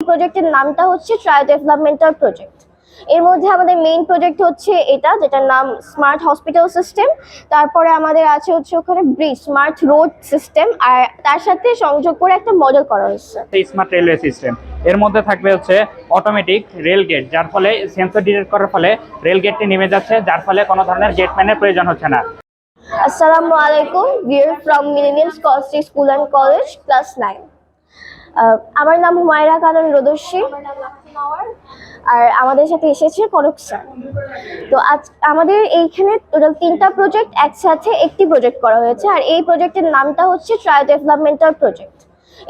প্রজেক্টের নামটা হচ্ছে ট্রাই ডেভেলপমেন্টাল প্রজেক্ট এর মধ্যে আমাদের মেইন প্রজেক্ট হচ্ছে এটা যেটার নাম স্মার্ট হসপিটাল সিস্টেম তারপরে আমাদের আছে হচ্ছে ওখানে ব্রিজ স্মার্ট রোড সিস্টেম আর তার সাথে সংযোগ করে একটা মডেল করা হচ্ছে স্মার্ট রেলওয়ে সিস্টেম এর মধ্যে থাকবে হচ্ছে অটোমেটিক রেল গেট যার ফলে সেন্সর ডিটেক্ট করার ফলে রেল গেটটি নেমে যাচ্ছে যার ফলে কোনো ধরনের গেটম্যানের প্রয়োজন হচ্ছে না। আসসালামু আলাইকুম we are from Millennium Scholastic school and college class nine আমার নাম হুমায়রা কানন রোদস্যি আর আমাদের সাথে এসেছে কনক স্যার। তো আজ আমাদের এইখানে টোটাল তিনটা প্রজেক্ট, একসাথে একটি প্রজেক্ট করা হয়েছে। আর এই প্রজেক্টের নামটা হচ্ছে ট্রাই ডেভেলপমেন্টাল প্রজেক্ট।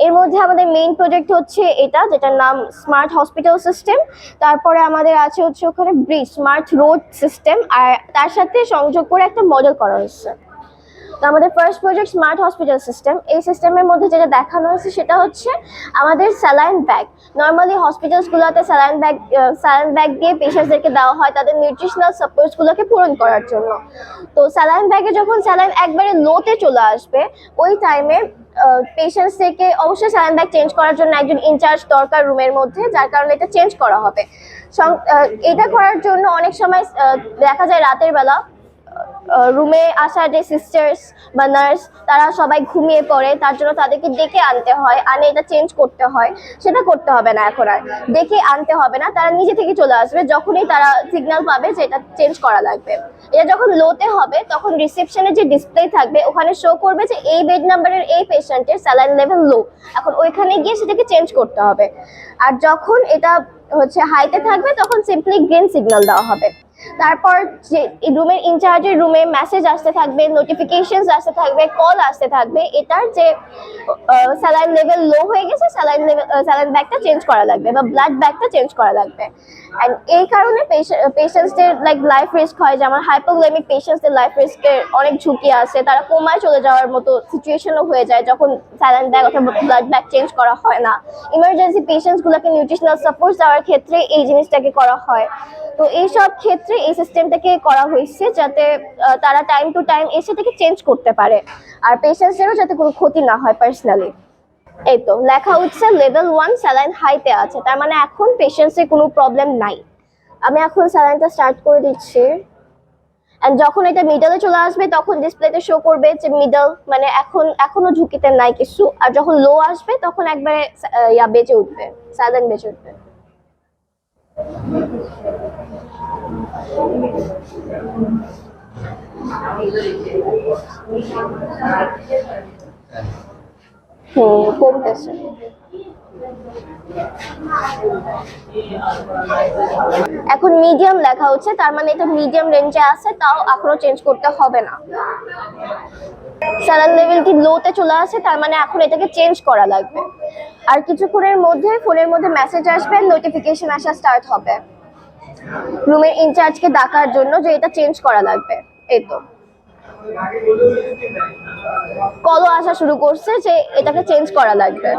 এর মধ্যে আমাদের মেইন প্রজেক্ট হচ্ছে এটা, যেটার নাম স্মার্ট হসপিটাল সিস্টেম। তারপরে আমাদের আছে হচ্ছে ওখানে ব্রিজ, স্মার্ট রোড সিস্টেম। আর তার সাথে সংযোগ করে একটা মডেল করা হচ্ছে তো আমাদের first project smart hospital system এই সিস্টেমের মধ্যে যেটা দেখানো হয়েছে সেটা হচ্ছে আমাদের স্যালাইন ব্যাগ নর্মালি হসপিটালসগুলোতে স্যালাইন ব্যাগ স্যালাইন ব্যাগ দিয়ে পেশেন্টসদেরকে দেওয়া হয় তাদের নিউট্রিশনাল সাপোর্টসগুলোকে পূরণ করার জন্য। তো স্যালাইন ব্যাগে যখন স্যালাইন একবারে লোতে চলে আসবে, ওই টাইমে পেশেন্টস থেকে অবশ্যই স্যালাইন ব্যাগ চেঞ্জ করার জন্য একজন ইনচার্জ দরকার রুমের মধ্যে, যার কারণে এটা চেঞ্জ করা হবে। এটা করার জন্য অনেক সময় দেখা যায় রাতের বেলা রুমে আসা যে সিস্টার্স বা নার্স তারা সবাই ঘুমিয়ে পড়ে, তার জন্য তাদেরকে ডেকে আনতে হয়। আনে এটা চেঞ্জ করতে হয়। সেটা করতে হবে না এখন আর। ডেকে আনতে হবে না, তারা নিজে থেকে চলে আসবে, যখনই তারা সিগন্যাল পাবে যে এটা চেঞ্জ করা লাগবে। এটা যখন লোতে হবে, তখন রিসেপশনে যে ডিসপ্লে থাকবে, ওখানে শো করবে যে এই বেড নাম্বারের এই পেশেন্টের স্যালাইন লেভেল লো এখন ওইখানে গিয়ে সেটাকে চেঞ্জ করতে হবে। আর যখন এটা হচ্ছে হাইতে থাকবে, তখন সিম্পলি গ্রিন সিগন্যাল দেওয়া হবে। তারপর যে রুমের ইনচার্জের রুমে মেসেজ আসতে থাকবে নোটিফিকেশন আসতে থাকবে কল আসতে থাকবে, এটার যে স্যালাইন লেভেল লো হয়ে গেছে স্যালাইন লেভেল স্যালাইন ব্যাগটা চেঞ্জ করা লাগবে বা ব্লাড ব্যাগটা চেঞ্জ করা লাগবে। অ্যান্ড এই কারণে পেশেন্টসদের লাইক লাইফ রিস্ক হয় যেমন হাইপোগ্লেমিক পেশেন্টসদের লাইফ রিস্কের অনেক ঝুঁকি আছে, তারা কোমায় চলে যাওয়ার মতো সিচুয়েশনও হয়ে যায় যখন স্যালাইন ব্যাগ অথবা ব্লাড ব্যাগ চেঞ্জ করা হয় না। ইমার্জেন্সি পেশেন্টসগুলোকে নিউট্রিশনাল সাপোর্ট দেওয়ার ক্ষেত্রে এই জিনিসটাকে করা হয়। তো এইসব ক্ষেত্রে এই সিস্টেমটাকে করা হয়েছে যাতে তারা টাইম টু টাইম এসে থেকে চেঞ্জ করতে পারে। আর পেশেন্টসদেরও যাতে কোনো ক্ষতি না হয় পার্সোনালি এই তো, লেখা হচ্ছে লেভেল ওয়ান স্যালাইন হাইতে আছে। তার মানে এখন পেশেন্টসের কোনো প্রবলেম নাই। আমি এখন স্যালাইনটা স্টার্ট করে দিচ্ছি। এন্ড যখন এটা মিডলে চলে আসবে, তখন ডিসপ্লেতে শো করবে যে মিডল মানে এখন, এখনও ঝুঁকিতে নাই কিছু। আর যখন লো আসবে, তখন একবারে ইয়া বেঁচে উঠবে স্যালাইন বেঁচে উঠবে। এখন মিডিয়াম লেখা হচ্ছে, তার মানে এটা মিডিয়াম রেঞ্জে আছে, তাও এখনও চেঞ্জ করতে হবে না। স্যালান লেভেলটি লোতে চলে আসে, তার মানে এখন এটাকে চেঞ্জ করা লাগবে। আর কিছুক্ষণের মধ্যে ফোনের মধ্যে মেসেজ আসবে নোটিফিকেশন আসা স্টার্ট হবে। রুমের ইনচার্জকে ডাকার জন্য যে এটা চেঞ্জ করা লাগবে, এই তো। কলও আসা শুরু করছে যে এটাকে চেঞ্জ করা লাগবে।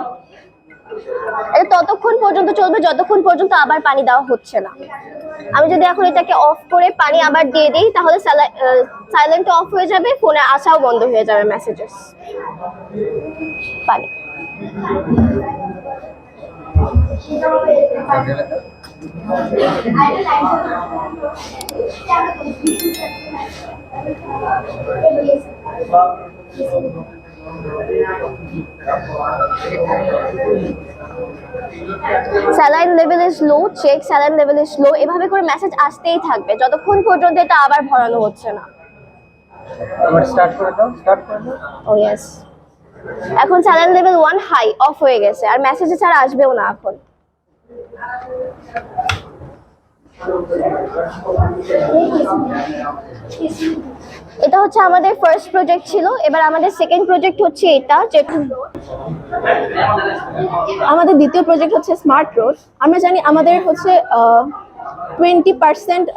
এটা ততক্ষণ পর্যন্ত চলবে, যতক্ষণ পর্যন্ত আবার পানি দেওয়া হচ্ছে না। আমি যদি এখন এটাকে অফ করে পানি আবার দিয়ে দিই, তাহলে সাইলেন্ট অফ হয়ে যাবে ফোনে আসাও বন্ধ হয়ে যাবে মেসেজেস পানি। Saline level is low check saline level is low এভাবে করে মেসেজ আসতেই থাকবে। যতক্ষণ পর্যন্ত এটা আবার ভরানো হচ্ছে না। আবার স্টার্ট করে দাও স্টার্ট করে দাও। ও ইয়েস এখন saline level one high of হয়ে গেছে। আর মেসেজ ছাড়া আসবেও না এখন। এটা হচ্ছে আমাদের ফার্স্ট প্রজেক্ট ছিল। এবার আমাদের সেকেন্ড প্রজেক্ট হচ্ছে এটা, যেটা আমাদের দ্বিতীয় প্রজেক্ট হচ্ছে স্মার্ট রোড আমরা জানি আমাদের হচ্ছে টোয়েন্টি পার্সেন্ট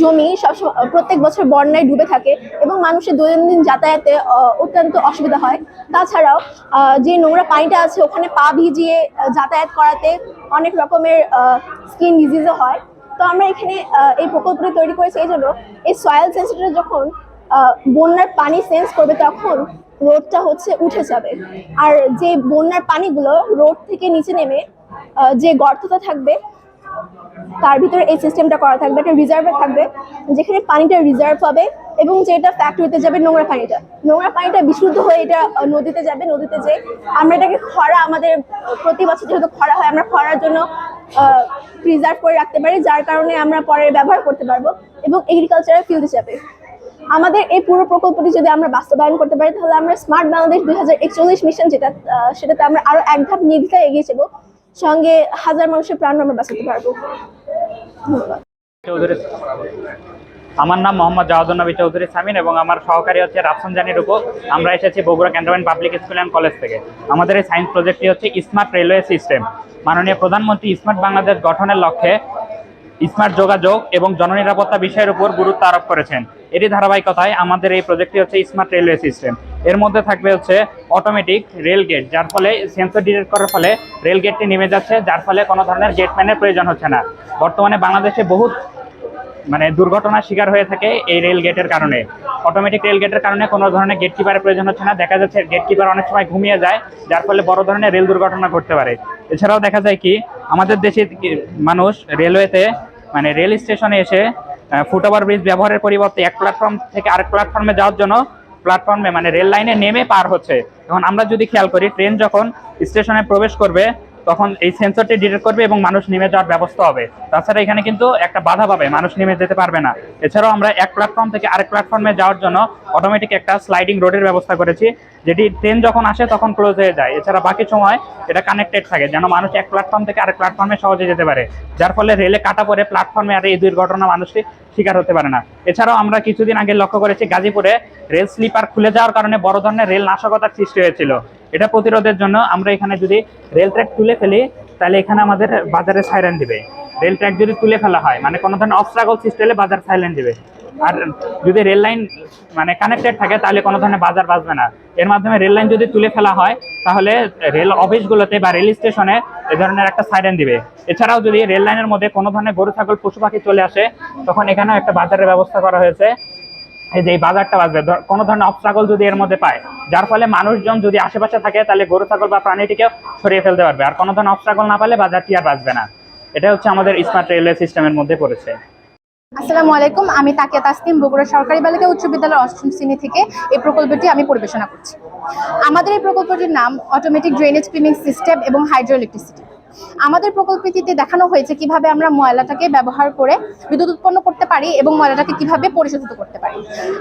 জমি সবসময় প্রত্যেক বছর বন্যায় ডুবে থাকে এবং মানুষের দৈনন্দিন যাতায়াতে অত্যন্ত অসুবিধা হয়। তাছাড়াও যে নোংরা পানিটা আছে ওখানে পা ভিজিয়ে যাতায়াত করাতে অনেক রকমের স্কিন ডিজিজও হয়। তো আমরা এখানে এই প্রকল্পটি তৈরি করেছি এই জন্য এই সয়েল সেন্সিটিভ যখন বন্যার পানি সেন্স করবে তখন রোডটা হচ্ছে, উঠে যাবে। আর যে বন্যার পানিগুলো রোড থেকে নিচে নেমে যে গর্তটা থাকবে তার ভিতরে এই সিস্টেমটা করা থাকবে একটা রিজার্ভার থাকবে, যেখানে পানিটা রিজার্ভ হবে এবং যেটা ফ্যাক্টরিতে যাবে নোংরা পানিটা। নোংরা পানিটা বিশুদ্ধ হয়ে এটা নদীতে যাবে, নদীতে যে আমরা এটাকে খরা আমাদের প্রতি বছর যেহেতু খরা হয়, আমরা খরার জন্য প্রিজার্ভ করে রাখতে পারি, যার কারণে আমরা পরে ব্যবহার করতে পারব এবং এগ্রিকালচারের ফিল্ডে যাবে। আমাদের এই পুরো প্রকল্পটি যদি আমরা বাস্তবায়ন করতে পারি, তাহলে আমরা স্মার্ট বাংলাদেশ দুই হাজার একচল্লিশ মিশন যেটা সেটাতে আমরা আরও এক ধাপ নির্দিষ্ট এগিয়ে যাব। সঙ্গে হাজার মানুষের প্রাণ আমরা বাঁচাতে পারব। আমার নাম মোহাম্মদ জাহাদুল নবী চৌধুরী সামিন এবং আমার সহকারী হচ্ছে রাফসান জানি রূপ আমরা এসেছি Bogura cantonment public school and college থেকে। আমাদের এই সায়েন্স প্রজেক্টটি হচ্ছে স্মার্ট রেলওয়ে সিস্টেম। মাননীয় প্রধানমন্ত্রী স্মার্ট বাংলাদেশ গঠনের লক্ষ্যে স্মার্ট যোগাযোগ এবং জননিরাপত্তা বিষয়ের উপর গুরুত্ব আরোপ করেছেন। এরই ধারাবাহিকতায় আমাদের এই প্রজেক্টটি হচ্ছে স্মার্ট রেলওয়ে সিস্টেম। এর মধ্যে থাকবে হচ্ছে অটোমেটিক রেল গেট, যার ফলে সেন্সর ডিটেক্ট করার ফলে রেল গেটটি নেমে যাচ্ছে, যার ফলে কোনো ধরনের গেটম্যানের প্রয়োজন হচ্ছে না। বর্তমানে বাংলাদেশে বহুত মানে দুর্ঘটনার শিকার হয়ে থাকে এই রেল গেটের কারণে। অটোমেটিক রেল গেটের কারণে কোনো ধরনের গেট কিপারের প্রয়োজন হচ্ছে না। দেখা যাচ্ছে গেট কিপার অনেক সময় ঘুমিয়ে যায়, যার ফলে বড় ধরনের রেল দুর্ঘটনা ঘটতে পারে। এছাড়াও দেখা যায় কি, আমাদের দেশে মানুষ রেলওয়েতে মানে রেল স্টেশনে এসে ফুটওভার ব্রিজ ব্যবহারের পরিবর্তে এক প্ল্যাটফর্ম থেকে আরেক প্ল্যাটফর্মে যাওয়ার জন্য প্ল্যাটফর্মে মানে রেল লাইনে নেমে পার হচ্ছে। এখন আমরা যদি খেয়াল করি ট্রেন যখন স্টেশনে প্রবেশ করবে, তখন এই সেন্সরটি ডিটেক্ট করবে এবং মানুষ নেমে যাওয়ার ব্যবস্থা হবে। তাছাড়া এখানে কিন্তু একটা বাধা পাবে, মানুষ নেমে যেতে পারবে না। এছাড়াও আমরা এক প্ল্যাটফর্ম থেকে আরেক প্ল্যাটফর্মে যাওয়ার জন্য অটোমেটিক একটা স্লাইডিং রোডের ব্যবস্থা করেছি, যেটি ট্রেন যখন আসে তখন ক্লোজ হয়ে যায়। এছাড়া বাকি সময় এটা কানেক্টেড থাকে, যেন মানুষ এক প্ল্যাটফর্ম থেকে আরেক প্ল্যাটফর্মে সহজে যেতে পারে। যার ফলে রেলে কাটা পরে প্ল্যাটফর্মে আর এই দুর্ঘটনা মানুষটি শিকার হতে পারে না। এছাড়াও আমরা কিছুদিন আগে লক্ষ্য করেছি গাজীপুরে রেল স্লিপার খুলে যাওয়ার কারণে বড় ধরনের রেল নাশকতার সৃষ্টি হয়েছিল। এটা প্রতিরোধের জন্য আমরা এখানে যদি রেল ট্র্যাক তুলে ফেলি, তাহলে এখানে আমাদের বাজারে সাইরেন দিবে। রেল ট্র্যাক যদি তুলে ফেলা হয় মানে কোনো ধরনের অবস্ট্রাগল সৃষ্টি হলে বাজার সাইলেন্ট দিবে। আর যদি রেল লাইন মানে কানেক্টেড থাকে, তাহলে কোনো ধরনের বাজার বাজবে না। এর মাধ্যমে রেল লাইন যদি তুলে ফেলা হয়, তাহলে রেল অফিসগুলোতে বা রেল স্টেশনে এ ধরনের একটা সাইরেন দিবে। এছাড়াও যদি রেল লাইনের মধ্যে কোনো ধরনের গরু, ছাগল, পশু পাখি চলে আসে, তখন এখানেও একটা বাজারের ব্যবস্থা করা হয়েছে। এই যে বাজারটা বাজবে কোনো ধরনের অবস্ট্রাগল যদি এর মধ্যে পায়, যার ফলে মানুষজন যদি আশেপাশে থাকে, তাহলে গরু, ছাগল বা প্রাণীটিকেও সরিয়ে ফেলতে পারবে। আর কোনো ধরনের অবস্ট্রাগল না পালে বাজারটি আর বাঁচবে না। এটা হচ্ছে আমাদের স্মার্ট রেলওয়ে সিস্টেমের মধ্যে পড়েছে। আসসালামু আলাইকুম, আমি তাকিয়া তাসনিম, বগুড়া সরকারি বালিকা উচ্চ বিদ্যালয়ের অষ্টম শ্রেণি থেকে এই প্রকল্পটি আমি পরিবেশনা করছি। আমাদের এই প্রকল্পটির নাম অটোমেটিক ড্রেনেজ ক্লিনিং সিস্টেম এবং হাইড্রো ইলেকট্রিসিটি আমাদের প্রকল্পটিতে দেখানো হয়েছে কীভাবে আমরা ময়লাটাকে ব্যবহার করে বিদ্যুৎ উৎপন্ন করতে পারি এবং ময়লাটাকে কীভাবে পরিশোধিত করতে পারি।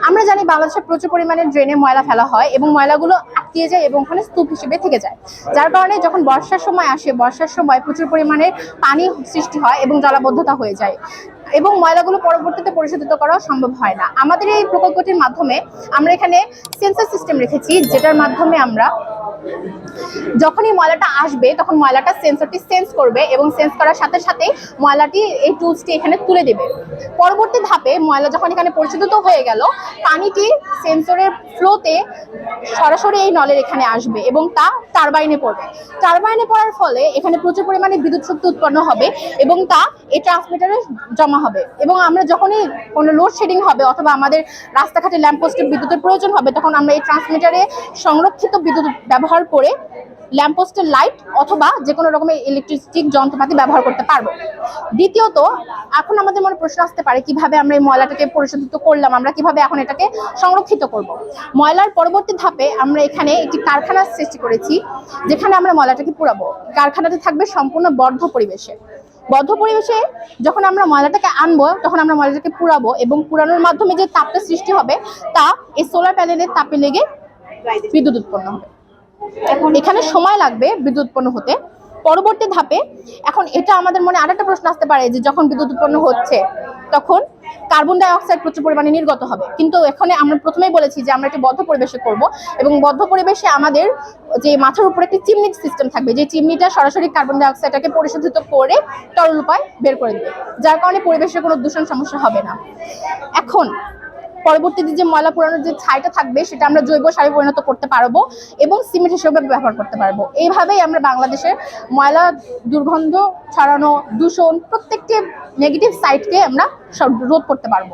আমরা জানি বাংলাদেশে প্রচুর পরিমাণে ড্রেনে ময়লা ফেলা হয় এবং ময়লাগুলো আটকিয়ে যায় এবং ওখানে স্তূপ হিসেবে থেকে যায়। যার কারণে যখন বর্ষার সময় আসে, বর্ষার সময় প্রচুর পরিমাণে পানি সৃষ্টি হয় এবং জলাবদ্ধতা হয়ে যায় এবং ময়লাগুলো পরবর্তীতে পরিশোধিত করা সম্ভব হয় না। আমাদের এই প্রকল্পটির মাধ্যমে আমরা এখানে সেন্সার সিস্টেম রেখেছি, যেটার মাধ্যমে আমরা যখনই ময়লাটা আসবে, তখন ময়লাটা সেন্সরটি সেন্স করবে এবং সেন্স করার সাথে সাথে ময়লাটি এই টুলসটি এখানে তুলে দেবে। পরবর্তী ধাপে ময়লা যখন এখানে পরিশোধিত হয়ে গেল, পানিটি সেন্সরের ফ্লোতে সরাসরি এই নলের এখানে আসবে এবং তা টারবাইনে পড়বে। টারবাইনে পড়ার ফলে এখানে প্রচুর পরিমাণে বিদ্যুৎ শক্তি উৎপন্ন হবে এবং তা এই ট্রান্সমিটারে জমা হবে এবং আমরা যখনই কোনো লোডশেডিং হবে অথবা আমাদের রাস্তাঘাটে ল্যাম্পপোস্টের বিদ্যুতের প্রয়োজন হবে, তখন আমরা এই ট্রান্সমিটারে সংরক্ষিত বিদ্যুৎ ব্যবহার করে ল্যাম্পপোস্টের লাইট অথবা যে কোনো রকমের ইলেকট্রিক যন্ত্রপাতি ব্যবহার করতে পারব। দ্বিতীয়ত এখন আমাদের মনে প্রশ্ন আসতে পারে কীভাবে আমরা এই ময়লাটাকে পরিশোধিত করলাম? আমরা কীভাবে এখন এটাকে সংরক্ষিত করব? ময়লার পরবর্তী ধাপে আমরা এখানে একটি কারখানা সৃষ্টি করেছি যেখানে আমরা ময়লাটাকে পুরাবো। কারখানাটি থাকবে সম্পূর্ণ বদ্ধ পরিবেশে। বদ্ধ পরিবেশে যখন আমরা ময়লাটাকে আনব তখন আমরা ময়লাটাকে পুরাবো এবং পুরানোর মাধ্যমে যে তাপটা সৃষ্টি হবে তা এই সোলার প্যানেলের তাপে লেগে বিদ্যুৎ উৎপন্ন হবে। এখন এখানে সময় লাগবে বিদ্যুৎ উৎপন্ন হতে। পরবর্তী ধাপে এখন এটা আমাদের মনে আর একটা প্রশ্ন আসতে পারে যে যখন বিদ্যুৎ উৎপন্ন হচ্ছে, তখন কার্বন ডাই অক্সাইড প্রচুর পরিমাণে নির্গত হবে। কিন্তু এখানে আমরা প্রথমেই বলেছি যে আমরা একটি বদ্ধ পরিবেশে করব এবং বদ্ধ পরিবেশে আমাদের যে মাথার উপরে একটি চিমনি সিস্টেম থাকবে, যে চিমনিটা সরাসরি কার্বন ডাই অক্সাইডটাকে পরিশোধিত করে তরল উপায় বের করে দেবে। যার কারণে পরিবেশের কোনো দূষণ সমস্যা হবে না। এখন পরবর্তীতে যে ময়লা পুরানোর যে ছাইটা থাকবে, সেটা আমরা জৈব সারে পরিণত করতে পারব এবং সিমেন্ট হিসেবে ব্যবহার করতে পারব। এইভাবেই আমরা বাংলাদেশের ময়লা দুর্গন্ধ ছড়ানো, দূষণ প্রত্যেকটি নেগেটিভ সাইডকে আমরা রোধ করতে পারব।